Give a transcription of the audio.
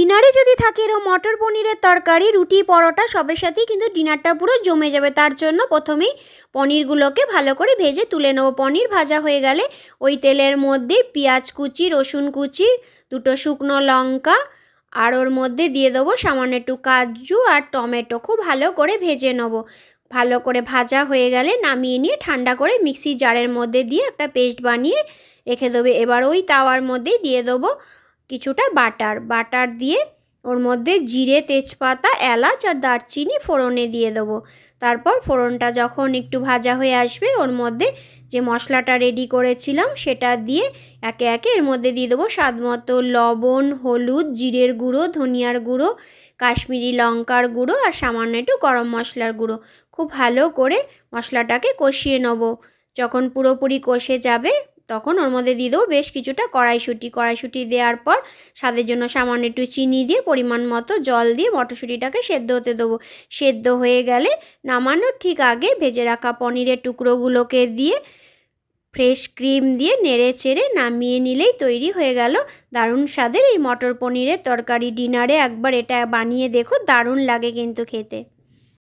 ডিনারে যদি থাকে এরকম মটর পনিরের তরকারি, রুটি, পরোটা, সবের সাথেই কিন্তু ডিনারটা পুরো জমে যাবে। তার জন্য প্রথমেই পনিরগুলোকে ভালো করে ভেজে তুলে নেব। পনির ভাজা হয়ে গেলে ওই তেলের মধ্যে পেঁয়াজ কুচি, রসুন কুচি, দুটো শুকনো লঙ্কা, আর ওর মধ্যে দিয়ে দেবো সামান্য একটু কাজু আর টমেটো। খুব ভালো করে ভেজে নেব। ভালো করে ভাজা হয়ে গেলে নামিয়ে নিয়ে ঠান্ডা করে মিক্সি জারের মধ্যে দিয়ে একটা পেস্ট বানিয়ে রেখে দেবে। এবার ওই তাওয়ার মধ্যেই দিয়ে দেবো কিছুটা বাটার। বাটার দিয়ে ওর মধ্যে জিরে, তেজপাতা, এলাচ আর দারচিনি ফোড়নে দিয়ে দেবো। তারপর ফোড়নটা যখন একটু ভাজা হয়ে আসবে, ওর মধ্যে যে মশলাটা রেডি করেছিলাম সেটা দিয়ে একে একে এর মধ্যে দিয়ে দেবো স্বাদ মতো লবণ, হলুদ, জিরের গুঁড়ো, ধনিয়ার গুঁড়ো, কাশ্মীরি লঙ্কার গুঁড়ো আর সামান্য একটু গরম মশলার গুঁড়ো। খুব ভালো করে মশলাটাকে কষিয়ে নেব। যখন পুরোপুরি কষে যাবে তখন ওর মধ্যে দিয়ে দেবো বেশ কিছুটা কড়াইশুঁটি। কড়াইশুঁটি দেওয়ার পর স্বাদের জন্য সামান্য একটু চিনি দিয়ে পরিমাণ মতো জল দিয়ে মটরশুঁটিটাকে সেদ্ধ হতে দেবো। সেদ্ধ হয়ে গেলে নামানোর ঠিক আগে ভেজে রাখা পনিরের টুকরোগুলোকে দিয়ে ফ্রেশ ক্রিম দিয়ে নেড়ে চেড়ে নামিয়ে নিলেই তৈরি হয়ে গেল দারুণ স্বাদের এই মটর পনিরের তরকারি। ডিনারে একবার এটা বানিয়ে দেখো, দারুণ লাগে কিন্তু খেতে।